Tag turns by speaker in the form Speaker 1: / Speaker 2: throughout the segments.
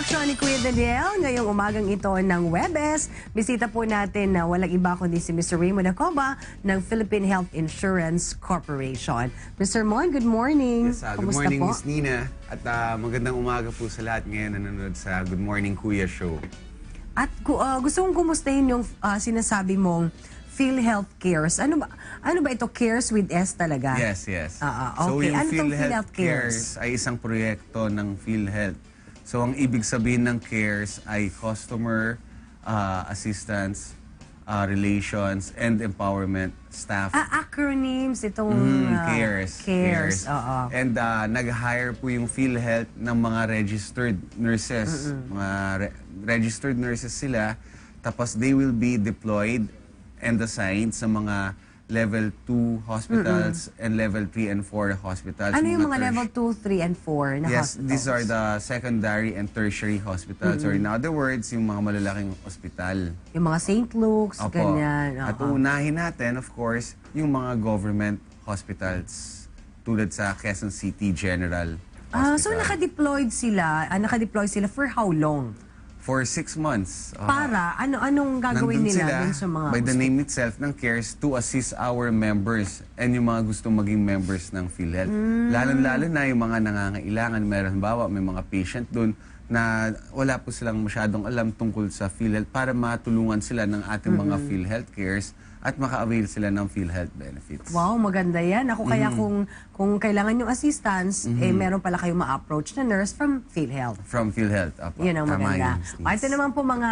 Speaker 1: show ni Kuya Daniel ngayong umagang ito ng Webes. Bisita po natin na walang iba kundi si Mr. Raymond Acoba ng Philippine Health Insurance Corporation. Mr. Mon, good morning.
Speaker 2: Yes, ah, good
Speaker 1: Kamusta
Speaker 2: morning? Miss Nina. At ah, magandang umaga po sa lahat ngayon nanonood sa Good Morning Kuya Show.
Speaker 1: At ah, gusto kong kumustahin yung ah, sinasabi mong PhilHealth Cares. Ano ba, ano ba ito? Cares with S talaga?
Speaker 2: Yes, yes.
Speaker 1: Ah, ah,
Speaker 2: So
Speaker 1: okay.
Speaker 2: yung
Speaker 1: Ano
Speaker 2: PhilHealth
Speaker 1: PhilHealth Cares?
Speaker 2: Cares ay isang proyekto ng PhilHealth. So ang ibig sabihin ng Cares ay Customer ah, Assistance, ah, Relations, and Empowerment Staff
Speaker 1: Ah, acronyms itong
Speaker 2: Mm, cares.
Speaker 1: Cares, oo.
Speaker 2: And uh, nag-hire po yung PhilHealth ng mga registered nurses. Mga re- registered nurses sila. Tapos they will be deployed and assigned sa mga level 2 hospitals and level 3 and 4 hospitals.
Speaker 1: Ano yung mga
Speaker 2: terti-
Speaker 1: level 2, 3, and 4 na
Speaker 2: Yes,
Speaker 1: hospitals?
Speaker 2: these are the secondary and tertiary hospitals. Or in other words, yung mga malalaking ospital.
Speaker 1: Yung mga St. Luke's, ganyan.
Speaker 2: At
Speaker 1: oo.
Speaker 2: uunahin natin, of course, yung mga government hospitals tulad sa Quezon City General
Speaker 1: Ah,
Speaker 2: Hospital.
Speaker 1: so naka-deployed sila, ah, naka-deploy sila for how long?
Speaker 2: For six months. Ah,
Speaker 1: Para, ano anong gagawin
Speaker 2: nandun
Speaker 1: nila
Speaker 2: sila,
Speaker 1: dun sa mga
Speaker 2: by the name itself ng CARES to assist our members and yung mga gustong maging members ng PhilHealth.
Speaker 1: Hmm.
Speaker 2: Lalo-lalo na yung mga nangangailangan. Meron bawa, may mga patient doon na wala po silang masyadong alam tungkol sa PhilHealth para matulungan sila ng ating mga PhilHealth Cares at maka-avail sila ng PhilHealth benefits.
Speaker 1: Wow, maganda yan. Ako kaya
Speaker 2: Mm-hmm.
Speaker 1: kung kung kailangan yung assistance, eh meron pala kayong ma-approach na nurse from PhilHealth.
Speaker 2: From PhilHealth. Apo.
Speaker 1: Yun ang
Speaker 2: Tama
Speaker 1: maganda.
Speaker 2: yun, Miss
Speaker 1: O, ito naman po mga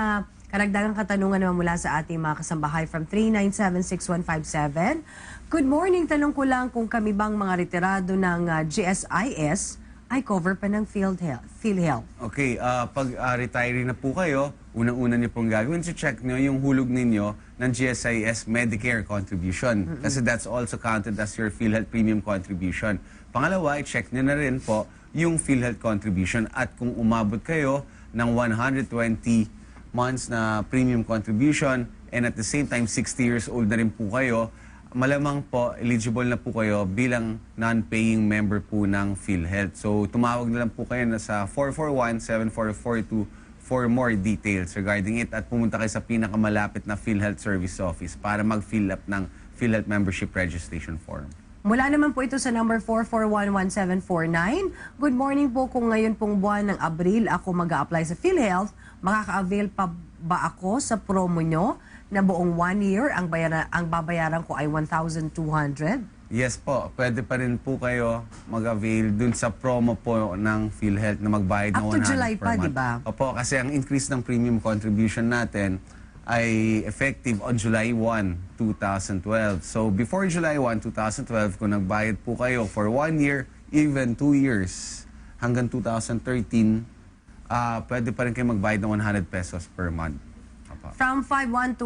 Speaker 1: karagdagang katanungan naman mula sa ating mga kasambahay from 3976157. Good morning. Tanong ko lang kung kami bang mga retirado ng ah, GSIS ay cover pa ng PhilHealth. PhilHealth.
Speaker 2: Okay, ah, pag ah, retiree na po kayo, unang-una niyo pong gagawin, check niyo yung hulog ninyo ng GSIS Medicare contribution. Kasi that's also counted as your PhilHealth premium contribution. Pangalawa, i-check niyo na rin po yung PhilHealth contribution at kung umabot kayo ng 120 months na premium contribution and at the same time 60 years old na rin po kayo, malamang po eligible na po kayo bilang non-paying member po ng PhilHealth. So tumawag na lang po kayo na sa 441-7442 for more details regarding it at pumunta kayo sa pinakamalapit na PhilHealth Service Office para mag-fill up ng PhilHealth membership registration form.
Speaker 1: Mula naman po ito sa number 4411749. Good morning po kung ngayon pong buwan ng Abril ako mag apply sa PhilHealth. Makaka-avail pa ba ako sa promo nyo na buong one year ang, bayaran, ang babayaran ko ay 1,200?
Speaker 2: Yes po, pwede pa rin po kayo mag-avail dun sa promo po ng PhilHealth na magbayad ng
Speaker 1: Up to
Speaker 2: 100
Speaker 1: July
Speaker 2: per
Speaker 1: pa,
Speaker 2: month.
Speaker 1: di ba?
Speaker 2: Opo, kasi ang increase ng premium contribution natin ay effective on July 1, 2012. So before July 1, 2012, kung nagbayad po kayo for one year, even two years, hanggang 2013, ah pwede pa rin kayo magbayad ng 100 pesos per month.
Speaker 1: From 51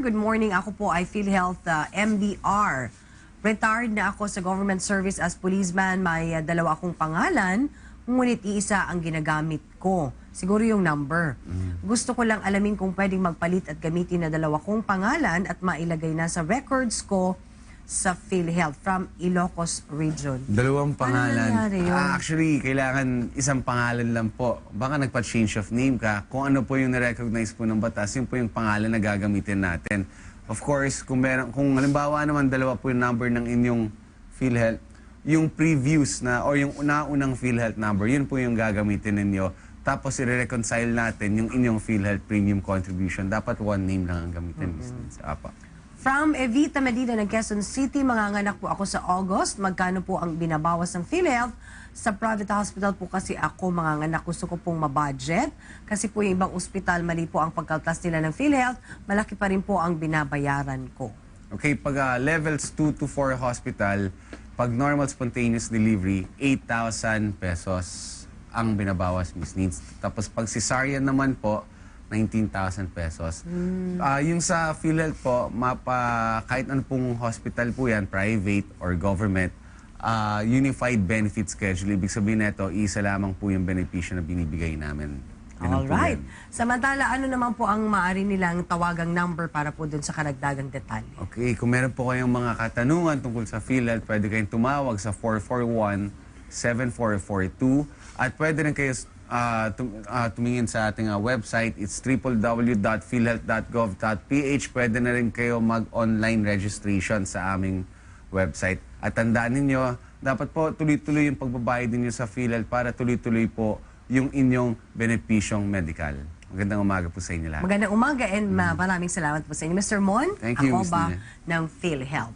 Speaker 1: good morning. Ako po ay PhilHealth uh, MBR. Retired na ako sa government service as policeman. May uh, dalawa akong pangalan, ngunit iisa ang ginagamit ko. Siguro yung number. Gusto ko lang alamin kung pwedeng magpalit at gamitin na dalawa kong pangalan at mailagay na sa records ko sa PhilHealth from Ilocos Region.
Speaker 2: Dalawang pangalan.
Speaker 1: nangyari yun?
Speaker 2: Ah, actually, kailangan isang pangalan lang po. Baka nagpa-change of name ka. Kung ano po yung na-recognize po ng batas, yun po yung pangalan na gagamitin natin. Of course, kung, meron, kung halimbawa naman dalawa po yung number ng inyong PhilHealth, yung previous na o yung una-unang PhilHealth number, yun po yung gagamitin ninyo. Tapos i-reconcile natin yung inyong PhilHealth premium contribution. Dapat one name lang ang gamitin. Miss Nins. Apa.
Speaker 1: From Evita Medina ng Quezon City, manganganak po ako sa August. Magkano po ang binabawas ng PhilHealth? Sa private hospital po kasi ako manganganak. Gusto ko pong mabudget. Kasi po yung ibang ospital, mali po ang pagkaltas nila ng PhilHealth. Malaki pa rin po ang binabayaran ko.
Speaker 2: Okay, pag ah, levels 2 to 4 hospital, pag normal spontaneous delivery, 8,000 pesos ang binabawas, Miss Needs. Tapos pag cesarean naman po, 19,000 pesos. Ah, yung sa PhilHealth po, mapa, kahit ano pong hospital po yan, private or government, ah, unified benefit schedule. Ibig sabihin nito, isa lamang po yung benepisyo na binibigay namin. Ganun po
Speaker 1: Alright.
Speaker 2: yan.
Speaker 1: Samantala, ano naman po ang maaari nilang tawagang number para po dun sa karagdagang detalye?
Speaker 2: Okay, kung meron po kayong mga katanungan tungkol sa PhilHealth, pwede kayong tumawag sa 441-7442 at pwede rin kayo ah, tum- ah, tumingin sa ating ah, website. It's www.philhealth.gov.ph. Pwede na rin kayo mag-online registration sa aming website. At tandaan ninyo, dapat po tuloy-tuloy yung pagbabayad ninyo sa PhilHealth para tuloy-tuloy po yung inyong benepisyong medical. Magandang umaga po sa inyo lahat.
Speaker 1: Magandang umaga and ma- maraming salamat po sa inyo. Mr. Mon,
Speaker 2: Thank you,
Speaker 1: ako
Speaker 2: Miss
Speaker 1: ba
Speaker 2: Nina.
Speaker 1: ng PhilHealth?